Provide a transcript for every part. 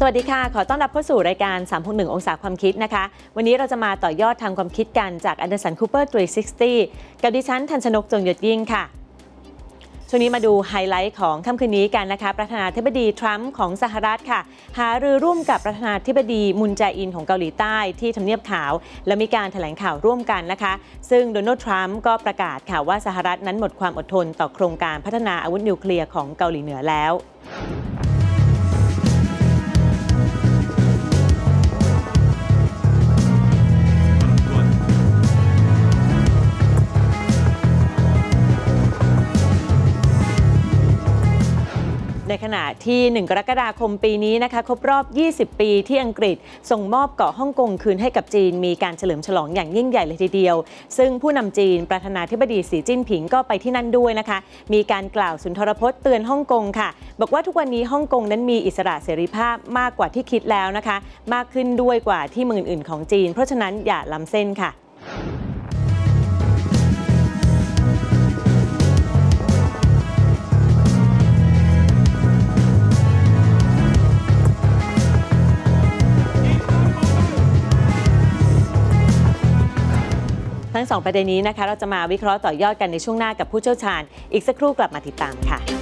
สวัสดีค่ะ ขอต้อนรับเข้าสู่รายการ 361 องศาความคิดนะคะ วันนี้เราจะมาต่อยอดทางความคิดกันจาก Anderson Cooper 360 กับดิฉันทันชนกจงหยดยิ่งค่ะ ช่วงนี้มาดูไฮไลท์ของค่ำคืนนี้กันนะคะ ประธานาธิบดีทรัมป์ของสหรัฐค่ะ หารือร่วมกับประธานาธิบดีมุนแจอินของเกาหลีใต้ที่ทำเนียบขาว และมีการแถลงข่าวร่วมกันนะคะ ซึ่งโดนัลด์ทรัมป์ก็ประกาศค่ะว่าสหรัฐนั้นหมดความอดทนต่อโครงการพัฒนาอาวุธนิวเคลียร์ของเกาหลีเหนือแล้ว ณะที่ 1 กรกฎาคมปีนี้นะคะครบรอบ 20 ปีที่อังกฤษ ส่งมอบเกาะฮ่องกงคืนให้กับจีน มีการเฉลิมฉลองอย่างยิ่งใหญ่เลยทีเดียว ซึ่งผู้นำจีนประธานาธิบดีสีจิ้นผิงก็ไปที่นั่นด้วยนะคะ มีการกล่าวสุนทรพจน์เตือนฮ่องกงค่ะ บอกว่าทุกวันนี้ฮ่องกงนั้นมีอิสระเสรีภาพมากกว่าที่คิดแล้วนะคะ มากขึ้นด้วยกว่าที่เมืองอื่นของจีน เพราะฉะนั้นอย่าล้ำเส้นค่ะ ทั้งสองประเด็นนี้นะคะ เราจะมาวิเคราะห์ต่อยอดกันในช่วงหน้ากับผู้เชี่ยวชาญ อีกสักครู่กลับมาติดตามค่ะ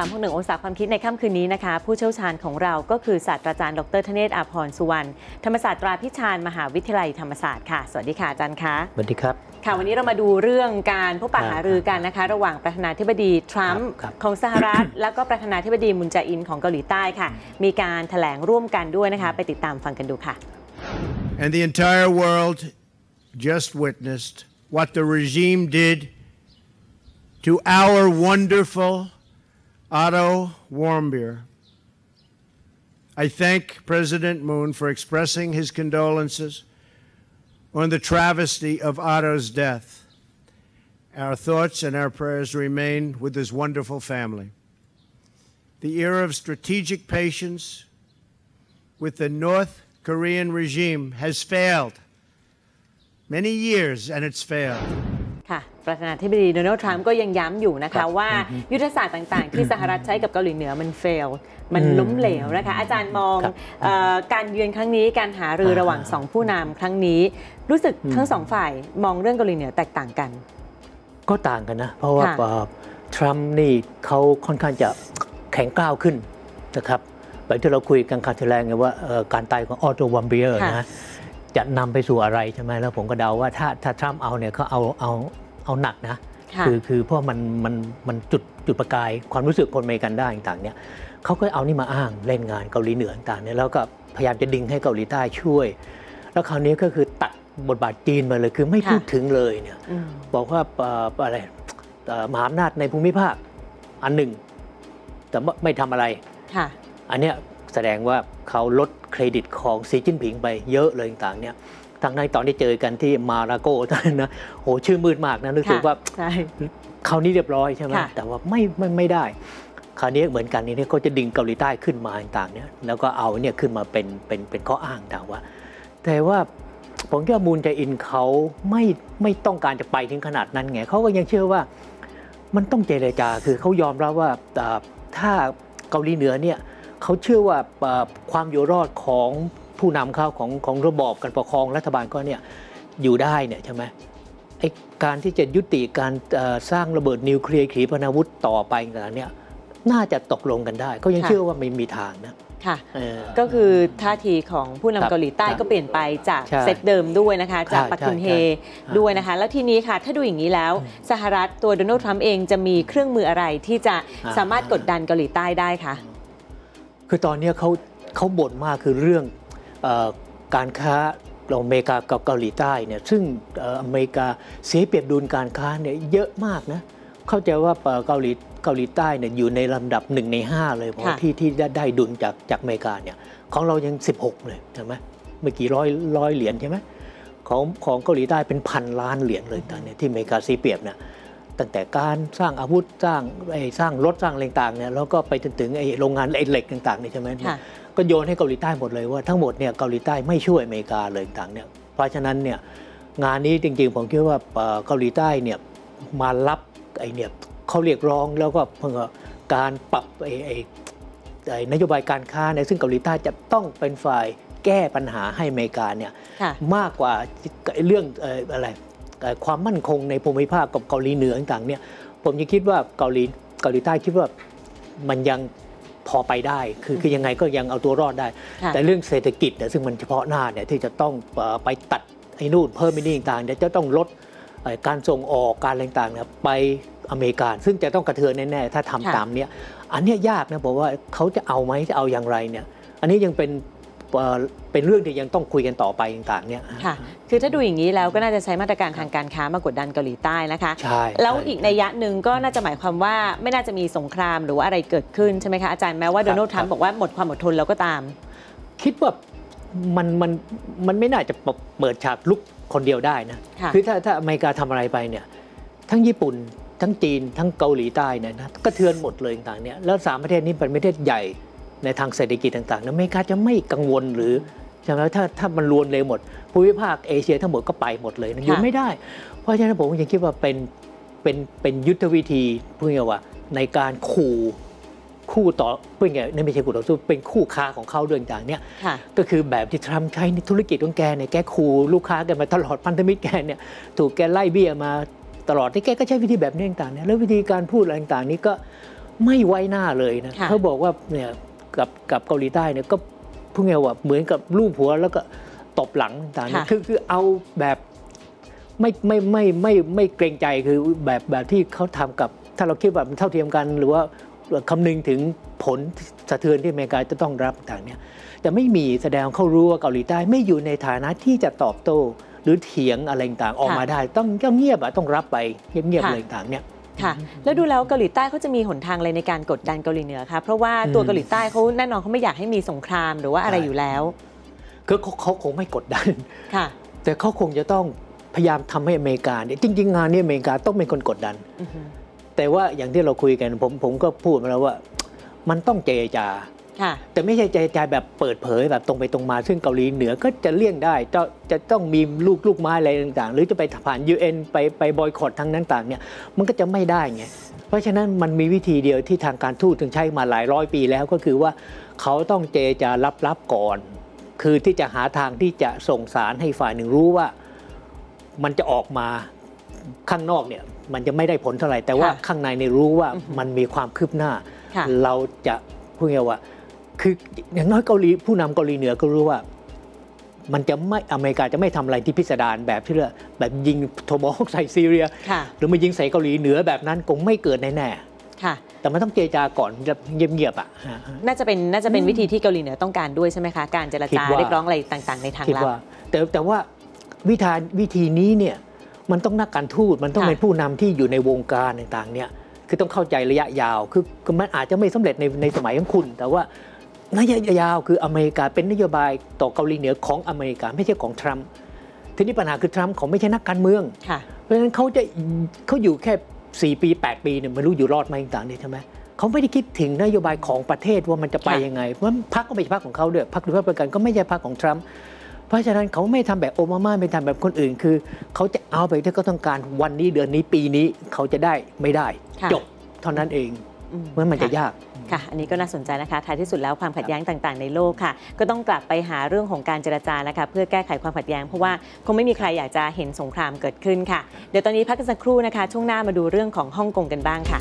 3 6 1องศาความคิดในค่ำคืนนี้นะคะ ผู้เชี่ยวชาญของเราก็คือศาสตราจารย์ดรธเนศอาพรสุวรรณธรรมศาสตราพิชานมหาวิทยาลัยธรรมศาสตร์ค่ะ สวัสดีค่ะอาจารย์คะสวัสดีครับค่ะวันนี้เรามาดูเรื่องการพบปะครับหารือกันนะคะ ระหว่างประธานาธิบดีทรัมป์ครับของสหรัฐ แล้วก็ประธานาธิบดีมุนแจอินของเกาหลีใต้ค่ะ มีการแถลงร่วมกันด้วยนะคะไปติดตามฟังกันดูค่ะ And the entire world just witnessed what the regime did to our wonderful Otto Warmbier. I thank President Moon for expressing his condolences on the travesty of Otto's death. Our thoughts and our prayers remain with his wonderful family. The era of strategic patience with the North Korean regime has failed. Many years and it's failed. ค่ะประธานาธิบดีโดนัลด์ทรัมป์ก็ยังย้ำอยู่นะครัคะบว่ายุทธศาสตร์ต่าง ๆ ที่สหรัฐใช้กับเกาหลีเหนือมันเฟล มันอืมล้มเหลวนะคะ อาจารย์มองครับเออการเยือนครั้งนี้การหารือระหว่างสองผู้นำครั้งนี้ รู้สึกทั้งสองฝ่ายมองเรื่องเกาหลีเหนือแตกต่างกัน ก็ต่างกันนะ เพราะว่าค่ะเอ่อทรัมป์นี่เขาค่อนข้างจะแข็งกร้าวขึ้นนะครับแบบที่เราคุยกันคราวที่แล้วไงว่าเอ่อการตายของออโตวัมเบียร์ค่ะนะจะนำไปสู่อะไรใช่ไหมแล้วผมก็เดาว่าถ้าถ้าทรัมป์เอาเนี่ยเขาเอาเอา เอาหนักนะค่ะคือคือเพราะมันมันมันจุดจุดประกายความรู้สึกคนอเมริกันได้ต่างๆเนี่ยเขาก็เอานี่มาอ้างเล่นงานเกาหลีเหนือต่างๆเนี่ยแล้วก็พยายามจะดึงให้เกาหลีใต้ช่วย แล้วคราวนี้ก็คือตัดบทบาทจีนมาเลยคือไม่ค่ะพูดถึงเลยเนี่ยอืมบอกว่าเอ่ออะไรเอ่อมหาอำนาจในภูมิภาคอันหนึ่ง แต่ว่าไม่ทำอะไรค่ะอันเนี้ยแสดงว่าเขาลดเครดิตของสีจิ้นผิงไปเยอะเลยต่างๆเนี่ย ทั้งในตอนที่เจอกันที่มาราโกตอนนั้นนะโหชื่อมืดมากนะรู้สึกค่ะว่าใช่คราวนี้เรียบร้อยใช่ไหมค่ะแต่ว่าไม่ไม่ไม่ได้ คราวนี้เหมือนกันนี่เขาจะดึงเกาหลีใต้ขึ้นมาต่างๆเนี่ยแล้วก็เอาเนี่ยขึ้นมาเป็นเป็นเป็นข้ออ้างต่างว่า แต่ว่าผมคิดว่ามูลใจอินเขาไม่ไม่ต้องการจะไปถึงขนาดนั้นไงเขาก็ยังเชื่อว่ามันต้องเจรจาคือเขายอมรับว่าเอ่อถ้าเกาหลีเหนือเนี่ยเขาเชื่อว่าเอ่อความอยู่รอดของ ผู้นำเขาของของระบอบการปกครองรัฐบาลก็เนี่ยอยู่ได้เนี่ยใช่ไหมไอ้การที่จะยุติการเอ่อสร้างระเบิดนิวเคลียร์ขีปนาวุธต่อไปต่างๆเนี่ยน่าจะตกลงกันได้เขายังค่ะเชื่อว่าไม่มีทางนะค่ะเออก็คือท่าทีของผู้ครันำบเกาหลีใต้ครับก็เปลี่ยนไปจากใช่เซตเดิมด้วยนะคะ จากใช่ปักกินเฮใช่ใช่ด้วยนะคะ แล้วทีนี้ค่ะ ถ้าดูอย่างนี้แล้ว สหรัฐตัวโดนัลด์ทรัมป์เองจะมีเครื่องมืออะไรที่จะอ่าสามารถกดดันเกาหลีใต้ได้คะคือตอนเนี้ยเขาเขาบ่นมากคือเรื่องเออ การค้าระหว่างอเมริกากับเกาหลีใต้เนี่ยซึ่งเอ่ออเมริกาเสียเปรียบดุลการค้าเนี่ยเยอะมากนะเข้าใจว่าเอ่อเกาหลีเกาหลีใต้เนี่ยอยู่ในลำดับหนึ่งในห้าเลยเพราะว่าค่ะที่ที่ได้ได้ดุลจากจากอเมริกาเนี่ยของเรายัง 16 เลยใช่ไหมเมื่อกี่ร้อยร้อยเหรียญใช่ไหมของของเกาหลีใต้เป็นพันล้านเหรียญเลยตอนเนี้ยที่อเมริกาเสียเปรียบเนี่ยตั้งแต่การสร้างอาวุธสร้างไอ้สร้างรถสร้างอะไรต่างๆเนี่ยแล้วก็ไปจนถึงไอ้โรงงานเหล็กๆต่างๆเนี่ยใช่ไหมค่ะ ก็โยนให้เกาหลีใต้หมดเลยว่าทั้งหมดเนี่ยเกาหลีใต้ไม่ช่วยอเมริกาเลยต่างๆเนี่ยเพราะฉะนั้นเนี่ยงานนี้จริงๆผมคิดว่าเอ่อเกาหลีใต้เนี่ยมารับไอเนี่ยเขาเรียกร้องแล้วก็เพื่อการปรับไอไอไอ้นโยบายการค้าในยซึ่งเกาหลีใต้จะต้องเป็นฝ่ายแก้ปัญหาให้อเมริกาเนี่ยค่ะมากกว่าเรื่องเอ่ออะไรเอ่อความมั่นคงในภูมิภาคกับเกาหลีเหนือต่างๆเนี่ยผมยังคิดว่าเกาหลีเกาหลีใต้คิดว่ามันยัง พอไปได้ คือคือยังไงก็ยังเอาตัวรอดได้ค่ะแต่เรื่องเศรษฐกิจเนี่ยซึ่งมันเฉพาะหน้าเนี่ยที่จะต้องเอ่อไปตัดไอ้นู่นเพิ่มไอ้นี่ต่างๆเดี๋ยวจะต้องลดเอ่อการส่งออกการอะไรต่างๆเนี่ยไปอเมริกาซึ่งจะต้องกระเทือนแน่ๆถ้าทำค่ะตามเนี้ยอันเนี้ยยากนะผมว่าเขาจะเอาไหมจะเอาอย่างไรเนี่ยอันนี้ยังเป็น เอ่อเป็นเรื่องที่ยังต้องคุยกันต่อไปต่างๆเนี่ยค่ะคือถ้าดูอย่างนี้แล้วก็น่าจะใช้มาตรการทางการค้ามากดดันเกาหลีใต้นะคะใช่แล้วใช่อีกในยยะหนึ่งก็น่าจะหมายความว่าไม่น่าจะมีสงครามหรือว่าอะไรเกิดขึ้นใช่ไหมคะอาจารย์แม้ว่าครับโดนัลด์ทรัมป์บอกว่าหมดความอดทนแล้วก็ตาม คิดว่ามันมันมันไม่น่าจะเปิดฉากลุกคนเดียวได้นะค่ะอถ้าถ้าอเมริกาทำอะไรไปเนี่ยทั้งญี่ปุ่นทั้งจีนทั้งเกาหลีใต้เนี่ยนะกระเทือนหมดเลยต่างๆเนี่ยแล้วสามประเทศนี้เป็นประเทศใหญ่ ในทางเศรษฐกิจต่างๆนะอเมริกาจะไม่กังวลหรือใช่ไหมถ้าถ้ามันรวนเลยหมดภูมิภาคเอเชียทั้งหมดก็ไปหมดเลยนะอยู่ค่ะไม่ได้ เพราะฉะนั้นผมยังคิดว่าเป็นเป็นเป็นยุทธวิธีพูดง่ายๆว่าในการขู่คู่ต่อพูดง่ายๆไม่ใช่คู่ต่อสู้เป็นคู่ค้าของเขาเรื่องต่างๆเนี่ยค่ะก็คือแบบที่ทรัมป์ใช้ในธุรกิจของแกเนี่ยแกขู่ลูกค้าแกมาตลอดพันธมิตรแกเนี่ยถูกแกไล่เบี้ยมาตลอดที่แกก็ใช้วิธีแบบนี้ต่างๆเนี่ยแล้ววิธีการพูดอะไรต่างๆนี้ก็ไม่ไว้หน้าเลยนะค่ะเขาบอกว่าเนี่ย กับกับเกาหลีใต้เนี่ยก็พูดง่ายๆว่าเหมือนกับลูบหัวแล้วก็ตบหลังต่างๆเนี่ยคือคือเอาแบบไม่ไม่ไม่ไม่ไม่เกรงใจคือแบบแบบที่เขาทำกับ ถ้าเราคิดว่ามันเท่าเทียมกัน หรือว่าคำนึงถึงผลสะเทือนที่อเมริกาจะต้องรับต่างๆเนี่ยแต่ไม่มีแสดงเขารู้ว่าเกาหลีใต้ไม่อยู่ในฐานะที่จะตอบโต้ หรือเถียงอะไรต่างๆออกมาได้ ต้องต้องเงียบอะต้องรับไปเงียบๆค่ะอะไรต่างๆเนี่ย ค่ะ แล้วดูแล้วเกาหลีใต้เขาจะมีหนทางอะไรในการกดดันเกาหลีเหนือคะเพราะว่าตัวอืมเกาหลีใต้เขาแน่นอนเขาไม่อยากให้มีสงครามหรือว่าอะไรใช่อยู่แล้วคือเขาเขาคงไม่กดดันค่ะ แต่เขาคงจะต้องพยายามทำให้อเมริกาเนี่ยจริง ๆ งานนี้อเมริกาต้องเป็นคนกดดันอือฮึแต่ว่าอย่างที่เราคุยกันผมผมก็พูดมาแล้วว่า มันต้องเจรจาค่ะ แต่ไม่ใช่เจรจาแบบเปิดเผยแบบตรงไปตรงมา ซึ่งเกาหลีเหนือก็จะเลี่ยงได้จะจะต้องมีลูกลูกไม้อะไรต่างๆ หรือจะไปผ่าน UN ไปไปบอยคอรทั้งนั้นต่างเนี่ยมันก็จะไม่ได้ไงเพราะฉะนั้นมันมีวิธีเดียวที่ทางการทูตถึงใช้มาหลายร้อยปีแล้วก็คือว่าเขาต้องเจรจารับๆก่อน คือที่จะหาทางที่จะส่งสารให้ฝ่ายหนึ่งรู้ว่ามันจะออกมาข้างนอกเนี่ยมันจะไม่ได้ผลเท่าไหร่แต่ว่าค่ะข้างในเนี่ยรู้ว่าอือฮึมันมีความคืบหน้าค่ะเราจะพูดง่ายๆว่า คืออย่างน้อยเกาหลีผู้นำเกาหลีเหนือก็รู้ว่า มันจะไม่อเมริกาจะไม่ทำอะไรที่พิสดารแบบที่เรียกแบบยิงโทมอฮอกใส่ซีเรียค่ะหรือมายิงใส่เกาหลีเหนือแบบนั้นคงไม่เกิดแน่ค่ะๆแต่มันต้องเจรจาก่อนแบบเงียบๆอะฮะน่าจะเป็นน่าจะเป็นวิธีที่เกาหลีเหนือต้องการด้วยใช่ไหมคะการเจรคิจาดว่าเรียกร้องอะไรต่าง ๆ ในทางคิดลับว่าแต่แต่ว่าวิธีวิธีนี้เนี่ยมันต้องนักการทูตมันต้องค่ะเป็นผู้นำที่อยู่ในวงการต่างๆเนี่ยคือต้องเข้าใจระยะยาว คือคือมันอาจจะไม่สำเร็จในในสมัยของคุณ แต่ว่า ระยะยาวคืออเมริกาเป็นนโยบายต่อเกาหลีเหนือของอเมริกาไม่ใช่ของทรัมป์ทีนี้ปัญหาคือทรัมป์เขาไม่ใช่นักการเมืองค่ะเพราะฉะนั้นเขาจะเขาอยู่แค่ 4 ปี 8 ปีเนี่ยไม่รู้อยู่รอดไหมต่างๆเนี่ยใช่ไหมเขาไม่ได้คิดถึงนโยบายของประเทศว่ามันจะไปค่ะยังไงเพราะพรรคก็ไม่ใช่พรรคของเขาด้วยพรรครีพับลิกันก็ไม่ใช่พรรคของทรัมป์เพราะฉะนั้นเขาไม่ทำแบบโอบามาไม่ทำแบบคนอื่น คือเขาจะเอาไปที่เขาต้องการวันนี้เดือนนี้ปีนี้เขาจะได้ไม่ได้ค่ะจบเท่านั้นเองอื เพราะฉะนั้นมันจะค่ยากค่ะ อันนี้ก็น่าสนใจนะคะ ท้ายที่สุดแล้วความขัดแย้งต่างๆ ในโลกค่ะ ก็ต้องกลับไปหาเรื่องของการเจรจานะคะ เพื่อแก้ไขความขัดแย้ง เพราะว่าคงไม่มีใครอยากจะเห็นสงครามเกิดขึ้นค่ะ เดี๋ยวตอนนี้พักกันสักครู่นะคะ ช่วงหน้ามาดูเรื่องของฮ่องกงกันบ้างค่ะ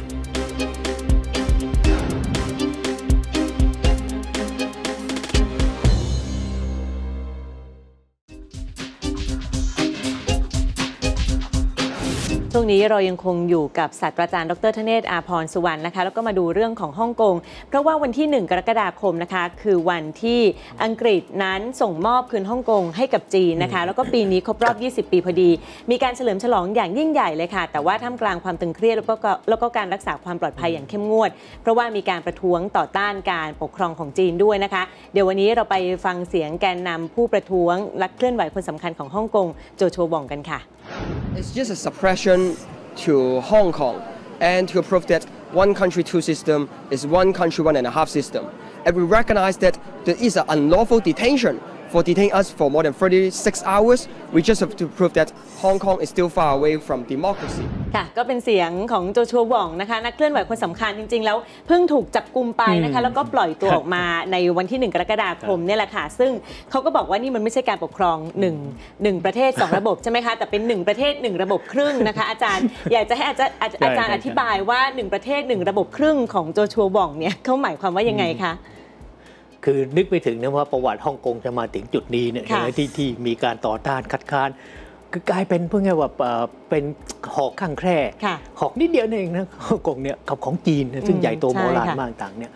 นี้เรายังคงอยู่กับศาสตราจารย์ดรธเนศอาพรสุวรรณนะคะแล้วก็มาดูเรื่องของฮ่องกง เพราะว่าวันที่ 1 กรกฎาคมนะคะคือวันที่อังกฤษนั้นส่งมอบคืนฮ่องกงให้กับจีนนะคะแล้วก็ปีนี้ครบรอบ 20 ปีพอดี มีการเฉลิมฉลองอย่างยิ่งใหญ่เลยค่ะ แต่ว่าท่ามกลางความตึงเครียดแล้วก็แล้วก็การรักษาความปลอดภัยอย่างเข้มงวด เพราะว่ามีการประท้วงต่อต้านการปกครองของจีนด้วยนะคะ เดี๋ยววันนี้เราไปฟังเสียงแกนนำผู้ประท้วงและเคลื่อนไหวคนสำคัญของฮ่องกงโจโฉบองกันค่ะ It's just a suppression to Hong Kong and to prove that one country, two system is one country, one and a half system. And we recognize that there is an unlawful detention for detaining us for more than 36 hours. We just have to prove that Hong Kong is still far away from democracy. ค่ะก็เป็นเสียงของโจชัวหว่องนะคะนักเคลื่อนไหวคนสำคัญจริง ๆ แล้วเพิ่งถูกจับกุมไปนะคะแล้วก็ปล่อยตัวออกมาในวันที่ 1 กรกฎาคมเนี่ยแหละค่ะ ซึ่งเขาก็บอกว่านี่มันไม่ใช่การปกครอง 1 1 ประเทศ 2 ระบบใช่ไหมคะแต่เป็น 1 ประเทศ 1 ระบบครึ่งนะคะ อาจารย์อยากจะให้อาจารย์อาจอาจารย์อธิบายว่า 1 ประเทศ 1 ระบบครึ่งของโจชัวหว่องเนี่ยเขาหมายความว่ายังไงคะ คือนึกไปถึงนะว่าประวัติฮ่องกงจะมาถึงจุดนี้เนี่ยค่ะที่ที่มีการต่อต้านคัดค้านคือกลายเป็นเพื่อไงว่าเอ่อเป็นหอกข้างแคร่ค่ะหอกนิดเดียวเองนะฮ่องกงเนี่ยกับของจีนเนี่ยซึ่งอืมใหญ่โตใช่โมฬารค่ะมากต่างเนี่ย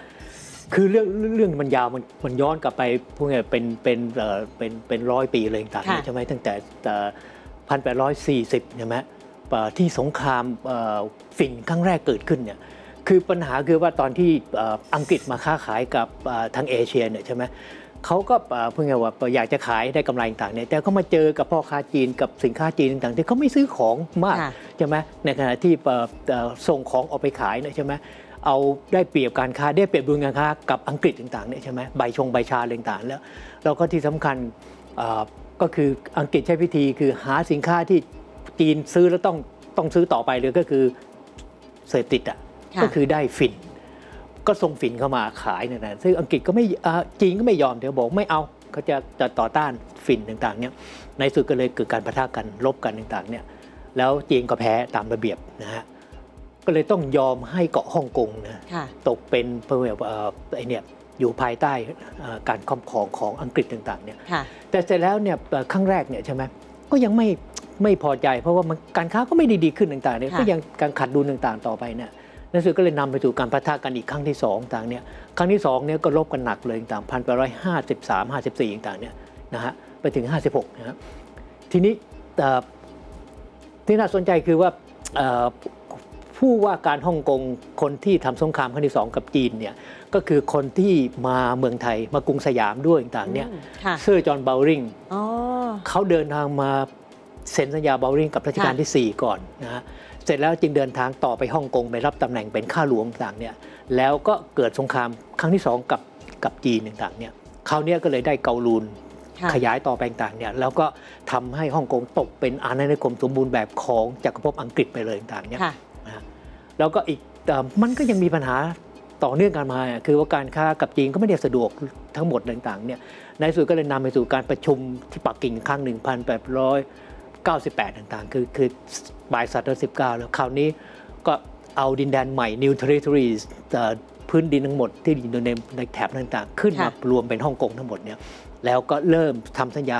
คือเรื่องเรื่องมันยาวมันมันย้อนกลับไปพวกไงเป็นเป็นเอ่อเป็นเป็นร้อยปีเลยต่างๆค่ะเนี่ยใช่ไหมตั้งแต่พันแปดร้อยสี่สิบใช่ไหมเอ่อที่สงครามเอ่อฝิ่นครั้งแรกเกิดขึ้นเนี่ย คือปัญหาคือว่าตอนที่เอ่ออังกฤษมาค้าขายกับเอ่อทางเอเชียเนี่ยใช่ไหมเขาก็เอ่อเพื่อไงว่าอยากจะขายได้กำไรต่างๆเนี่ยแต่ก็มาเจอกับพ่อค้าจีนกับสินค้าจีนต่างๆที่เขาไม่ซื้อของมากค่ะใช่ไหมในขณะที่เอ่อเอ่อส่งของออกไปขายเนี่ยใช่ไหมเอาได้เปรียบการค้าได้เปรียบดุลการค้ากับอังกฤษต่างๆเนี่ยใช่ไหมใบชงใบชาอะไรต่างๆแล้วแล้วก็ที่สำคัญเอ่อก็คืออังกฤษใช้วิธีคือหาสินค้าที่จีนซื้อแล้วต้องต้องซื้อต่อไปเลยก็คือเสพติดอะค่ะ ก็คือได้ฝิ่น ก็ส่งฝิ่นเข้ามาขายเนี่ยนะซึ่งอังกฤษก็ไม่อ่าจีนก็ไม่ยอมเดี๋ยวบอกไม่เอาเขาจะจะต่อต้านฝิ่นต่างๆเนี่ยในสุดก็เลยเกิดการประทะกันลบกันต่างๆเนี่ยแล้วจีนก็แพ้ตามระเบียบนะฮะก็เลยต้องยอมให้เกาะฮ่องกงนะค่ะตกเป็นเพื่อแบบเอ่อไอเนี่ยอยู่ภายใต้เอ่อการครอบครองของอังกฤษต่างๆเนี่ยค่ะแต่เสร็จแล้วเนี่ยเอ่อครั้งแรกเนี่ยใช่ไหมก็ยังไม่ไม่พอใจเพราะว่ามันการค้าก็ไม่ได้ดีขึ้นต่างๆเนี่ยค่ะก็ยังการขัดดุลต่างๆต่อไปเนี่ย นั่นคือก็เลยนำไปสู่การปะทะกันอีกครั้งที่สองต่างเนี่ยครั้งที่สองเนี่ยก็ลบกันหนักเลยต่างพันแปดร้อยห้าสิบสามห้าสิบสี่ต่างเนี่ยนะฮะไปถึงห้าสิบหกนะครับทีนี้เอ่อที่น่าสนใจคือว่าเอ่อผู้ว่าการฮ่องกงคนที่ทำสงครามครั้งที่สองกับจีนเนี่ยก็คือคนที่มาเมืองไทยมากรุงสยามด้วยต่างๆเนี่ยอืมค่ะเซอร์จอห์นเบลริงอ๋อเขาเดินทางมาเซ็นสัญญาเบลริงกับรัชกาลค่ะที่ 4 ก่อนนะฮะ เสร็จแล้วจึงเดินทางต่อไปฮ่องกงไปรับตำแหน่งเป็นข้าหลวงต่างเนี่ยแล้วก็เกิดสงครามครั้งที่2กับกับจีนต่างๆเนี่ยคราวเนี้ยก็เลยได้เกาลูนค่ะขยายต่อไปต่างๆเนี่ยแล้วก็ทำให้ฮ่องกงตกเป็นอาณานิคมสมบูรณ์แบบของจักรภพอังกฤษไปเลยต่างๆเนี่ยค่ะนะฮะแล้วก็อีกเอ่อมันก็ยังมีปัญหาต่อเนื่องกันมาอะคือว่าการค้ากับจีนก็ไม่ได้สะดวกทั้งหมดต่างๆเนี่ยในที่สุดก็เลยนำไปสู่การประชุมที่ปักกิ่งครั้ง 1898 ต่างๆ คือคือปลายศตวรรษที่19 แล้วคราวนี้ก็เอาดินแดนใหม่ New Territories เอ่อพื้นดินทั้งหมดที่อยู่ในในแถบต่างๆ ขึ้นมาค่ะรวมเป็นฮ่องกงทั้งหมดเนี่ยแล้วก็เริ่มทำสัญญา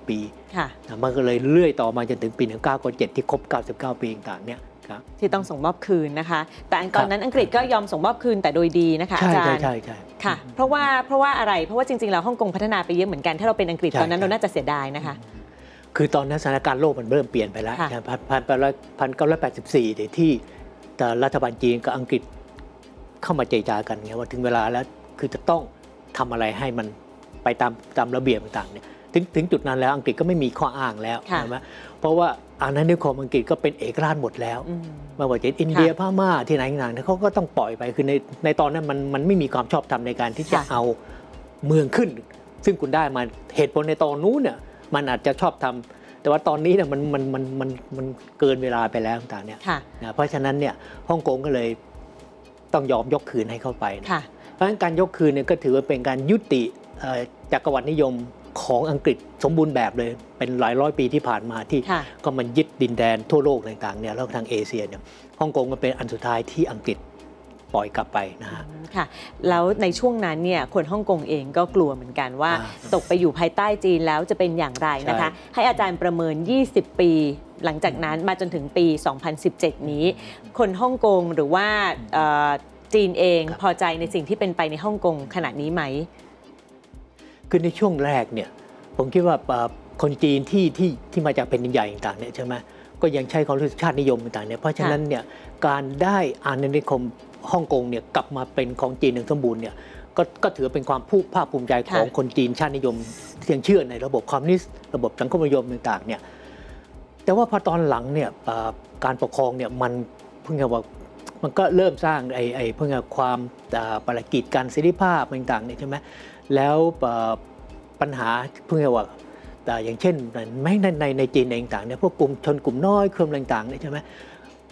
99 ปีค่ะนะมันก็เลยเลื่อยต่อมาจนถึงปี 1997 ที่ครบ 99 ปีต่างๆเนี่ยครับที่ต้องส่งมอบคืนนะคะ แต่อันตอนนั้นอังกฤษก็ยอมส่งมอบคืนแต่โดยดีนะคะใช่อาจารใช่ย์ใช่ใช่ค่ะ เพราะว่าเพราะว่าอะไรเพราะว่าจริงๆแล้วฮ่องกงพัฒนาไปเยอะเหมือนกันถ้าเราเป็นอังกฤษใช่ตอนนั้นใช่เราน่าจะเสียดายนะคะ คือตอนนั้นสถานการณ์โลกมันเริ่มเปลี่ยนไปแล้วค่ะพันพันแปดร้อยพันเก้าร้อยแปดสิบสี่ที่แต่รัฐบาลจีนกับอังกฤษเข้ามาเจรจากันไงว่าถึงเวลาแล้วคือจะต้องทำอะไรให้มันไปตามตามระเบียบต่างๆเนี่ยถึงถึงจุดนั้นแล้วอังกฤษก็ไม่มีข้ออ้างแล้วค่ะใช่ไหมเพราะว่าอาณานิคมอังกฤษก็เป็นเอกราชหมดแล้วอืมไม่ว่าจะเป็นอินเดียพม่าที่ไหนต่างๆเนี่ยเขาก็ต้องปล่อยไปคือในในตอนนั้นมันมันไม่มีความชอบธรรมในการที่จะค่ะเอาเมืองขึ้น ซึ่งคุณได้มาเหตุผลในตอนนู้นเนี่ย มันอาจจะชอบทำแต่ว่าตอนนี้เนี่ยมันมันมันมันมันเกินเวลาไปแล้วต่างๆเนี่ยค่ะนะเพราะฉะนั้นเนี่ยฮ่องกงก็เลยต้องยอมยกคืนให้เข้าไปนะค่ะเพราะฉะนั้นการยกคืนเนี่ยก็ถือว่าเป็นการยุติเอ่อจักรวรรดินิยมของอังกฤษสมบูรณ์แบบเลยเป็นหลายร้อยปีที่ผ่านมาที่ค่ะก็มันยึดดินแดนทั่วโลกต่างๆเนี่ยแล้วทางเอเชียเนี่ยฮ่องกงมันเป็นอันสุดท้ายที่อังกฤษ ปล่อยกลับไปนะฮะค่ะแล้วในช่วงนั้นเนี่ยคนฮ่องกงเองก็กลัวเหมือนกันว่าอ่าตกไปอยู่ภายใต้จีนแล้วจะเป็นอย่างไรนะคะใช่ให้อาจารย์ประเมิน 20 ปีหลังจากนั้นมาจนถึงปี 2017 นี้ คนฮ่องกงหรือว่าเอ่อจีนเองพอใจในสิ่งที่เป็นไปในฮ่องกงขณะนี้ไหม คือในช่วงแรกเนี่ยผมคิดว่าเอ่อคนจีนที่ที่ที่มาจากแผ่นดินใหญ่ต่างๆเนี่ยใช่ไหมก็ยังใช้ความรู้สึกชาตินิยมต่างๆเนี่ยเพราะฉะนั้นเนี่ยการได้อาณานิคม ฮ่องกงเนี่ยกลับมาเป็นของจีนอย่างสมบูรณ์เนี่ยก็ก็ถือเป็นความภูภาคภูมิใจของค่ะคนจีนชาตินิยมที่ยังเชื่อในระบบคอมมิวนิสต์ระบบสังคมนิยมต่างๆเนี่ยแต่ว่าพอตอนหลังเนี่ยเอ่อการปกครองเนี่ยมันเพิ่งจะว่ามันก็เริ่มสร้างไอ้ไอ้เพิ่งจะความเอ่อประกิจการเสรีภาพต่างๆเนี่ยใช่ไหมแล้วเอ่อปัญหาเพิ่งว่าแต่อย่างเช่นไม่ในในในจีนเองต่างเนี่ยพวกกลุ่มชนกลุ่มน้อยเครือต่างๆเนี่ยใช่ไหม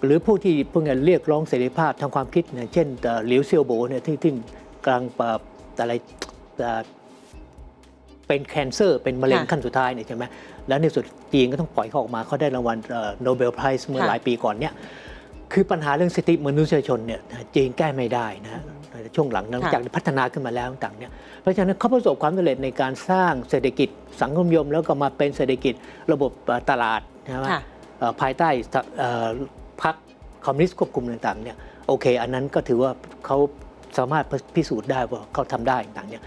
หรือผู้ที่เพิ่งเรียกร้องเสรีภาพทางความคิดเนี่ยเช่นเอ่อหลิวเซียวโบเนี่ยที่ที่กลางเอ่ออะไรเอ่อเป็นแคนเซอร์ เป็นมะเร็งค่ะขั้นสุดท้ายเนี่ยใช่ไหมแล้วในสุดจีนก็ต้องปล่อยเขาออกมาเขาได้รางวัลโนเบลไพรส์เมื่อค่ะหลายปีก่อนเนี่ยคือปัญหาเรื่องสิทธิมนุษยชนเนี่ยจีนแก้ไม่ได้นะฮะช่วงหลังหลังจากพัฒนาขึ้นมาแล้วต่างๆเนี่ยเพราะฉะนั้นเขาประสบความสำเร็จในการสร้างเศรษฐกิจสังคมนิยม แล้วก็มาเป็นเศรษฐกิจระบบเอ่อตลาดใช่ไหมค่ะเอ่อภายใต้สเอ่อ พรรคคอมมิวนิสต์ควบคุมต่างๆเนี่ยโอเค อันนั้นก็ถือว่าเขาสามารถพิสูจน์ได้ว่าเขาทำได้ต่างๆเนี่ย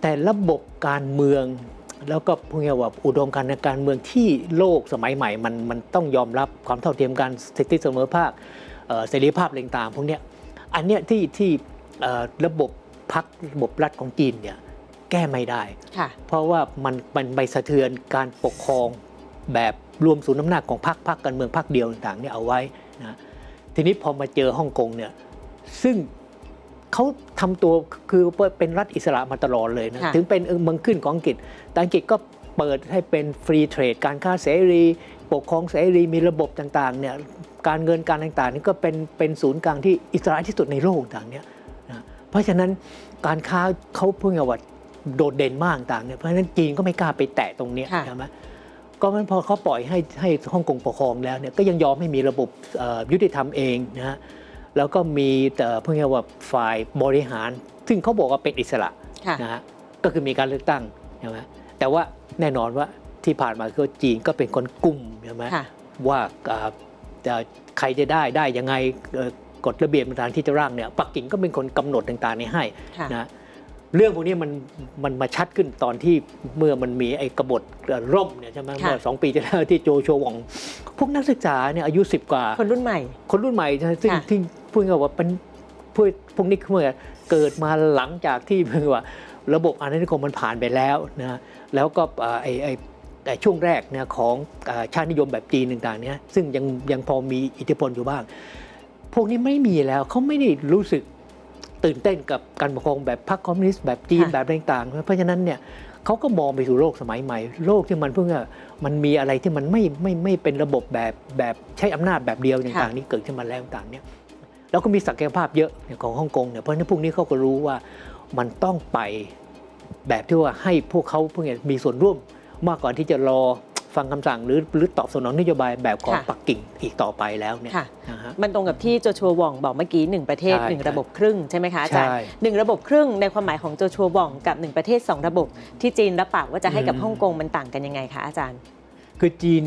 แต่ระบบการเมืองแล้วก็พวกนี้ว่าอุดมการณ์ในการเมืองที่โลกสมัยใหม่มันมันต้องยอมรับความเท่าเทียมกันสิทธิเสมอภาคเอ่อเสรีภาพอะไรต่างๆพวกเนี้ยอันเนี้ยที่ที่เอ่อระบบพรรคระบบรัฐของจีนเนี่ยแก้ไม่ได้ค่ะเพราะว่ามันมันไปสะเทือนการปกครองแบบ รวมศูนย์อำนาจของพรรคพรรคการเมืองพรรคเดียวต่างๆเนี่ยเอาไว้นะทีนี้พอมาเจอฮ่องกงเนี่ยซึ่งเขาทำตัวคือเป็นรัฐอิสระมาตลอดเลยนะค่ะถึงเป็นเมืองขึ้นของอังกฤษแต่อังกฤษก็เปิดให้เป็นฟรีเทรดการค้าเสรี ปกครองเสรีมีระบบต่างๆเนี่ยการเงินการต่างๆนี่ก็เป็นเป็นศูนย์กลางที่อิสระที่สุดในโลกต่างๆเนี่ยนะเพราะฉะนั้นการค้าเขาเพิ่งเอาว่าโดดเด่นมากต่างเนี่ยเพราะฉะนั้นจีนก็ไม่กล้าไปแตะตรงเนี้ยค่ะใช่ไหม ก็มันพอเขาปล่อยให้ให้ฮ่องกงปกครองแล้วเนี่ยก็ยังยอมให้มีระบบเอ่อยุติธรรมเองนะฮะแล้วก็มีแต่เพิ่งเรียกว่าฝ่ายบริหาร ซึ่งเขาบอกว่าเป็นอิสระค่ะนะฮะก็คือมีการเลือกตั้งใช่ไหมแต่ว่าแน่นอนว่าที่ผ่านมาคือจีนก็เป็นคนกลุ่มใช่ไหมค่ะว่าเอ่อจะใครจะได้ได้ยังไงเอ่อกฎระเบียบต่างๆที่จะร่างเนี่ยปักกิ่งก็เป็นคนกำหนดต่างๆนี้ให้ค่ะนะ เรื่องพวกนี้มันมันมาชัดขึ้นตอนที่เมื่อมันมีไอ้กบฏเอ่อร่มเนี่ยใช่ไหมค่ะเมื่อสองปีที่แล้วที่โจโชวองพวกนักศึกษาเนี่ยอายุ10กว่า คนรุ่นใหม่ คนรุ่นใหม่ใช่ไหมซึ่งค่ะที่พูดง่ายๆว่าเป็นพวกพวกนี้เมื่อเกิดมาหลังจากที่เมื่อว่าระบบอาณานิคมมันผ่านไปแล้วนะแล้วก็เอ่อไอ้ไอ้ไอ้ช่วงแรกเนี่ยของเอ่อชาตินิยมแบบจีนต่างๆเนี่ยซึ่งยังยังพอมีอิทธิพลอยู่บ้าง พวกนี้ไม่มีแล้วเขาไม่ได้รู้สึก ตื่นเต้นกับการปกครองแบบพรรคคอมมิวนิสต์แบบจีนค่ะแบบอะไรต่างๆ เพราะฉะนั้นเนี่ยเขาก็มองไปสู่โลกสมัยใหม่ โลกที่มันเพิ่งอะมันมีอะไรที่มันไม่ไม่ไม่เป็นระบบแบบแบบใช้อำนาจแบบเดียวต่างๆนี้เกิดขึ้นมาแล้วต่างๆเนี่ยแล้วก็มีศักยภาพเยอะเนี่ยของฮ่องกงเนี่ยเพราะฉะนั้นพวกนี้เขาก็รู้ว่ามันต้องไปแบบที่ว่าให้พวกเขาเพิ่งมีส่วนร่วมมากกว่าที่จะรอ ฟังคำสั่งหรือหรือตอบสนองนโยบายแบบของค่ะปักกิ่งอีกต่อไปแล้วเนี่ยค่ะนะฮะมันตรงกับที่โจชัววองบอกเมื่อกี้หนึ่งประเทศใช่หนึ่งระบบครึ่งใช่ไหมคะอาจารย์ใช่หนึ่งระบบครึ่งในความหมายของโจชัววองกับหนึ่งประเทศสองระบบ ที่จีนรับปากว่าจะให้กับอืมฮ่องกงมันต่างกันยังไงคะอาจารย์ คือจีน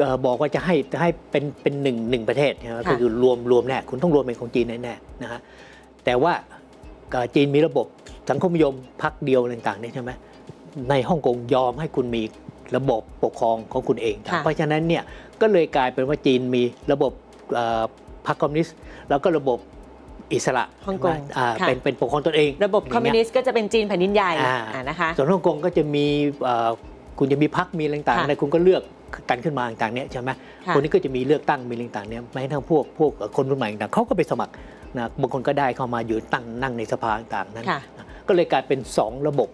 เอ่อบอกว่าจะให้จะให้เป็นเป็นหนึ่งหนึ่งประเทศนะครัค่ะบก็คือรวมรวมแน่คุณต้องรวมเป็นของจีนแน่ๆนะฮะแต่ว่าเอ่อจีนมีระบบสังคมนิยมพักเดียวอะไรต่างๆเนี่ยใช่ไหมในฮ่องกงยอมให้คุณมี ระบบปกครองของคุณเองค่ะเพราะฉะนั้นเนี่ยก็เลยกลายเป็นว่าจีนมีระบบเอ่อพรรคคอมมิวนิสต์แล้วก็ระบบอิสระฮ่องกงใช่ไหมอ่าค่ะเป็นเป็นปกครองตนเอง ระบบคอมมิวนิสต์ก็จะเป็นจีนแผ่นดินใหญ่อ่าอ่านะคะส่วนฮ่องกงก็จะมีเอ่อคุณจะมีพรรคมีอะไรต่างๆค่ะอะไรคุณก็เลือกกันขึ้นมาต่างๆเนี่ยใช่ไหมค่ะคนนี้ก็จะมีเลือกตั้งมีอะไรต่างๆเนี่ยแม้กระทั่งพวกพวกคนรุ่นใหม่ต่างๆเขาก็ไปสมัครนะบางคนก็ได้เข้ามาอยู่ตั้งนั่งในสภาต่างๆนั้นค่ะนะก็เลยกลายเป็น 2 ระบบ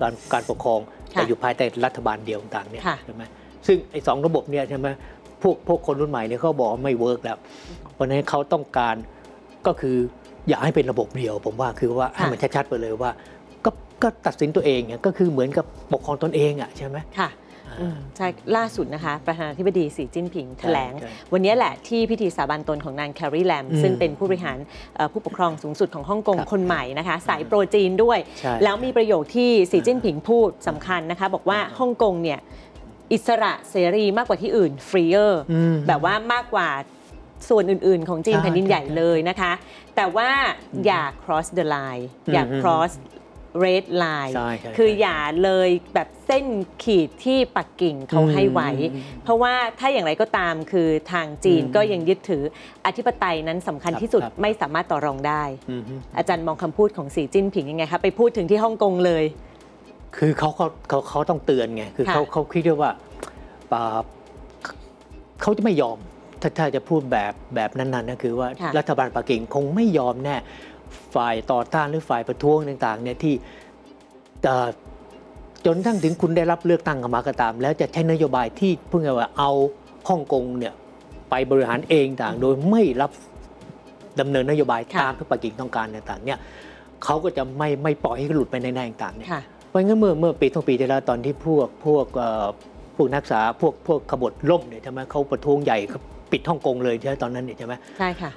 การการปกครองค่ะแต่อยู่ภายใต้รัฐบาลเดียวต่างๆเนี่ยค่ะใช่ไหมซึ่งไอ้สองระบบเนี่ยใช่ไหมพวกพวกคนรุ่นใหม่เนี่ยเขาบอกว่าไม่เวิร์กแล้ว เพราะฉะนั้นเขาต้องการก็คืออยากให้เป็นระบบเดียว ผมว่าคือว่าให้มันชัดๆไปเลยว่าก็ก็ตัดสินตัวเองเนี่ยก็คือเหมือนกับปกครองตนเองอะใช่ไหมค่ะอืม ใช่ล่าสุดนะคะ ประธานาธิบดีสีจิ้นผิงแถลงใช่วันนี้แหละที่พิธีสาบานตนของนางแคร์รีแลมอืมซึ่งเป็นผู้บริหารเอ่อผู้ปกครองสูงสุดของฮ่องกงครับคนใหม่นะคะ สายโปรจีนด้วยใช่แล้วมีประโยคที่สีจิ้นผิงพูดสำคัญนะคะ บอกว่าอ่าฮ่องกงเนี่ยอิสระเสรีมากกว่าที่อื่นฟรีเออร์อืมแบบว่ามากกว่าส่วนอื่น ๆ ของจีนใช่แผ่นดินใหญ่ใช่เลยนะคะ แต่ว่าอย่า cross the line อย่าอืม cross red line ใช่ใช่คือใช่อย่าเลยแบบเส้นขีดที่ปักกิ่งเขาให้ไว้อืมเพราะว่าถ้าอย่างไรก็ตามคือทางจีนอืมก็ยังยึดถืออธิปไตยนั้นสำคัญครับที่สุดครับไม่สามารถต่อรองได้อืมฮึอาจารย์มองคำพูดของสีจิ้นผิงยังไงคะไปพูดถึงที่ฮ่องกงเลย คือเขาเขาเขาเขาต้องเตือนไงคือค่ะเขาเขาคิดด้วยว่าอ่าเขาจะไม่ยอมถ้าถ้าจะพูดแบบแบบนั้นๆนะคือว่าค่ะรัฐบาลปักกิ่งคงไม่ยอมแน่ ฝ่ายต่อต้านหรือฝ่ายประท้วงต่างๆเนี่ยที่เอ่อจนทั้งถึงคุณได้รับเลือกตั้งกันมาก็ตาม แล้วจะใช้นโยบายที่เพิ่งว่าเอาฮ่องกงเนี่ยไปบริหารเองต่างโดยไม่รับดำเนินนโยบายค่ะตามที่ปักกิ่งต้องการต่างๆเนี่ยเขาก็จะไม่ไม่ปล่อยให้หลุดไปในแนต่างๆเนี่ยค่ะเพราะงั้นเมื่อเมื่อปีทั้งปีที่แล้วตอนที่พวกพวกเอ่อพวกนักศึกษาพวกพวกขบฏล่มเนี่ยใช่ไหมเขาประท้วงใหญ่เขาปิดฮ่องกงเลยใช่ไหมตอนนั้นเนี่ยใช่ไหมใช่ค่ะ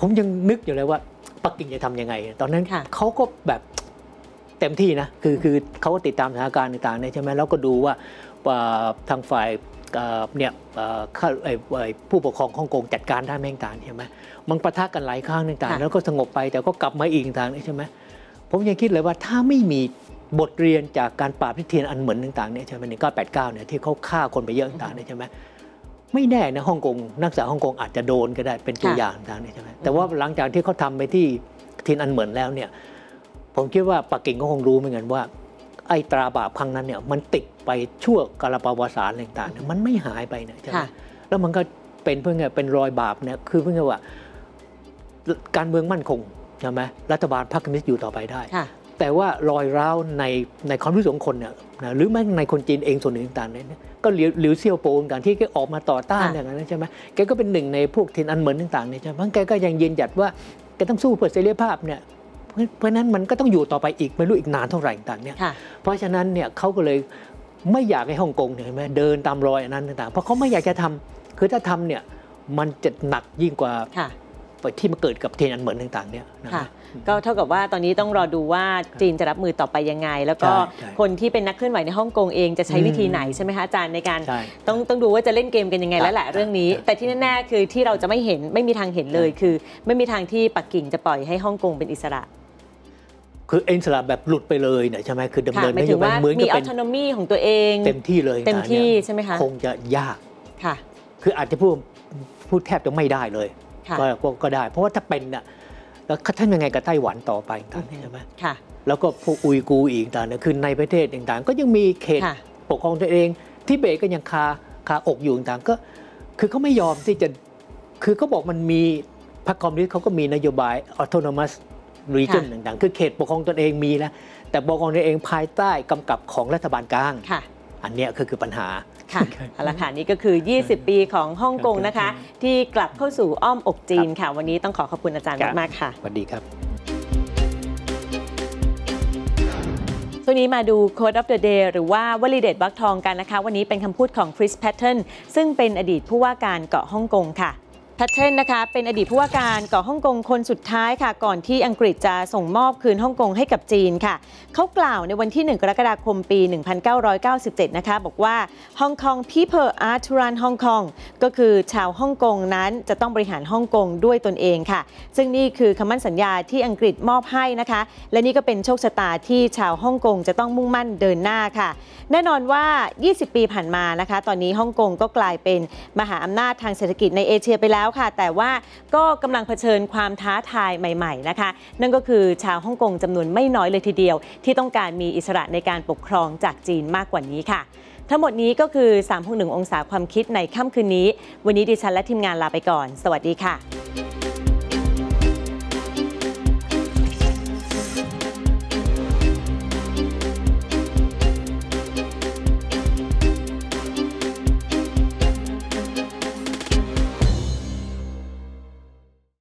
ผมยังนึกอยู่เลยว่า ปักกิ่งจะทำยังไง ตอนนั้นค่ะเขาก็แบบเต็มที่นะคือคือเขาก็ติดตามสถานการณ์ต่างๆเนี่ยใช่ไหมแล้วก็ดูว่าว่าทางฝ่ายเอ่อเนี่ยเอ่อข้าไอ้ไอ้ผู้ปกครองฮ่องกงจัดการได้ไม่ต่างๆใช่ไหมมันปะทะกันหลายครั้งต่างๆแล้วก็สงบไปแต่ก็กลับมาอีกต่างๆใช่ไหมผมยังคิดเลยว่าถ้าไม่มีบทเรียนจากการปราบทิเทียนอันเหมือนต่างๆเนี่ยใช่ไหมหนึ่งเก้าแปดเก้าเนี่ยที่เขาฆ่าคนไปเยอะต่างๆเนี่ยใช่ไหม ไม่แน่นะฮ่องกงนักศึกษาฮ่องกงอาจจะโดนก็ได้เป็นตัวค่ะอย่างต่างๆเนี่ยใช่ไหมแต่ว่าหลังจากที่เขาทำไปที่เทียนอันเหมือนแล้วเนี่ยผมคิดว่าปักกิ่งก็คงรู้เหมือนกันว่า ไอ้ตราบาปครั้งนั้นเนี่ยมันติดไปชั่วกาลปวสารอะไรต่างๆเนี่ยมันไม่หายไปเนี่ยใช่ไหมค่ะแล้วมันก็เป็นเพื่อไงเป็นรอยบาปเนี่ยคือเพื่อไงว่า การเมืองมั่นคงใช่ไหมรัฐบาลพรรคคอมมิวนิสต์อยู่ต่อไปได้ค่ะแต่ว่ารอยร้าวในในความรู้สึกของคนเนี่ยนะหรือแม้ในคนจีนเองส่วนหนึ่งต่างๆเนี่ย ก็หลิวหลิวเซี่ยวโปงต่างที่แกออกมาต่อต้านค่ะอย่างนั้นใช่ไหมแกก็เป็นหนึ่งในพวกเทียนอันเหมือนต่างๆเนี่ยใช่ไหมแกก็ยังยืนหยัดว่าแกต้องสู้เพื่อเสรีภาพเนี่ยเพราะเพราะฉะนั้นมันก็ต้องอยู่ต่อไปอีก ไม่รู้อีกนานเท่าไหร่ต่างๆเนี่ยค่ะเพราะฉะนั้นเนี่ยเขาก็เลยไม่อยากให้ฮ่องกงเนี่ยเห็นไหมเดินตามรอยอันนั้นต่างๆ เพราะเขาไม่อยากจะทำคือถ้าทำเนี่ยมันจะหนักยิ่งกว่าค่ะ ที่มาเกิดกับเทียนอันเหมือนต่างๆเนี่ยนะค่ะก็เท่ากับว่าตอนนี้ต้องรอดูว่าจีนจะรับมือต่อไปยังไง แล้วก็ใช่ใช่คนที่เป็นนักเคลื่อนไหวในฮ่องกงเองจะใช้อืมวิธีไหนใช่ไหมคะอาจารย์ในการใช่ต้องต้องดูว่าจะเล่นเกมกันยังไงครับแล้วแหละเรื่องนี้ครับแต่ที่แน่ๆคือที่เราจะไม่เห็นไม่มีทางเห็นเลยใช่คือ ไม่มีทางที่ปักกิ่งจะปล่อยให้ฮ่องกงเป็นอิสระคือเอ็นสลับแบบหลุดไปเลยเนี่ยใช่ไหมคือดำค่ะเนินหมานยโยถึงบายว่าเหมือนมีกับออเป็นโตนมีของตัวเอง เต็มที่เลยเต็มที่ต่างๆนี่ยใช่ไหมคะคงจะยากค่ะ คืออาจจะพูดพูดแทบจะไม่ได้เลยค่ะ ก็ก็ก็ได้ เพราะว่าถ้าเป็นน่ะแล้วท่านยังไงกับไต้หวันต่อไปต่างๆใช่ไหมค่ะแล้วก็พวกอุยกูร์อีกต่างๆเนี่ยคือในประเทศต่างๆ ก็ยังมีเขตค่ะปกครองตัวเองทิเบตก็ยังคาคาอกอยู่ต่างๆก็ คือเขาไม่ยอมที่จะคือเขาบอกมันมีพรรคคอมมิวนิสต์เขาก็มีนโยบาย autonomous region ค่ะต่างๆ คือเขตปกครองตนเองมีแล้วแต่ปกครองตนเองภายใต้กำกับของรัฐบาลกลางค่ะอันเนี้ยคือคือปัญหา ค่ะเอาละค่ะนี่ก็คือ 20 ปีของฮ่องกงนะคะ ที่กลับเข้าสู่อ้อมอกจีนค่ะ วันนี้ต้องขอขอบคุณอาจารย์ครับมากๆค่ะสวัสดีครับช่วงนี้มาดู Code of the Day หรือว่าวลีเด็ดวักทองกันนะคะ วันนี้เป็นคำพูดของ Chris Patton ซึ่งเป็นอดีตผู้ว่าการเกาะฮ่องกงค่ะ Patton นะคะเป็นอดีตผู้ว่าการเกาะฮ่องกงคนสุดท้ายค่ะ ก่อนที่อังกฤษจะส่งมอบคืนฮ่องกงให้กับจีนค่ะ เขากล่าวในวันที่ 1 กรกฎาคมปี 1997 นะคะ บอกว่า Hong Kong people are to run Hong Kong ก็คือชาวฮ่องกงนั้นจะต้องบริหารฮ่องกงด้วยตนเองค่ะ ซึ่งนี่คือคำมั่นสัญญาที่อังกฤษมอบให้นะคะ และนี่ก็เป็นโชคชะตาที่ชาวฮ่องกงจะต้องมุ่งมั่นเดินหน้าค่ะ แน่นอนว่า 20 ปีผ่านมานะคะ ตอนนี้ฮ่องกงก็กลายเป็นมหาอำนาจทางเศรษฐกิจในเอเชียไปแล้วล้วค่ะ แต่ว่าก็กำลังเผชิญความท้าทายใหม่ ๆ นะคะ นั่นก็คือชาวฮ่องกงจำนวนไม่น้อยเลยทีเดียว ที่ต้องการมีอิสระในการปกครองจากจีนมากกว่านี้ค่ะ ทั้งหมดนี้ก็คือ3 1องศาความคิดในค่ำคืนนี้ วันนี้ดิฉันและทีมงานลาไปก่อน สวัสดีค่ะ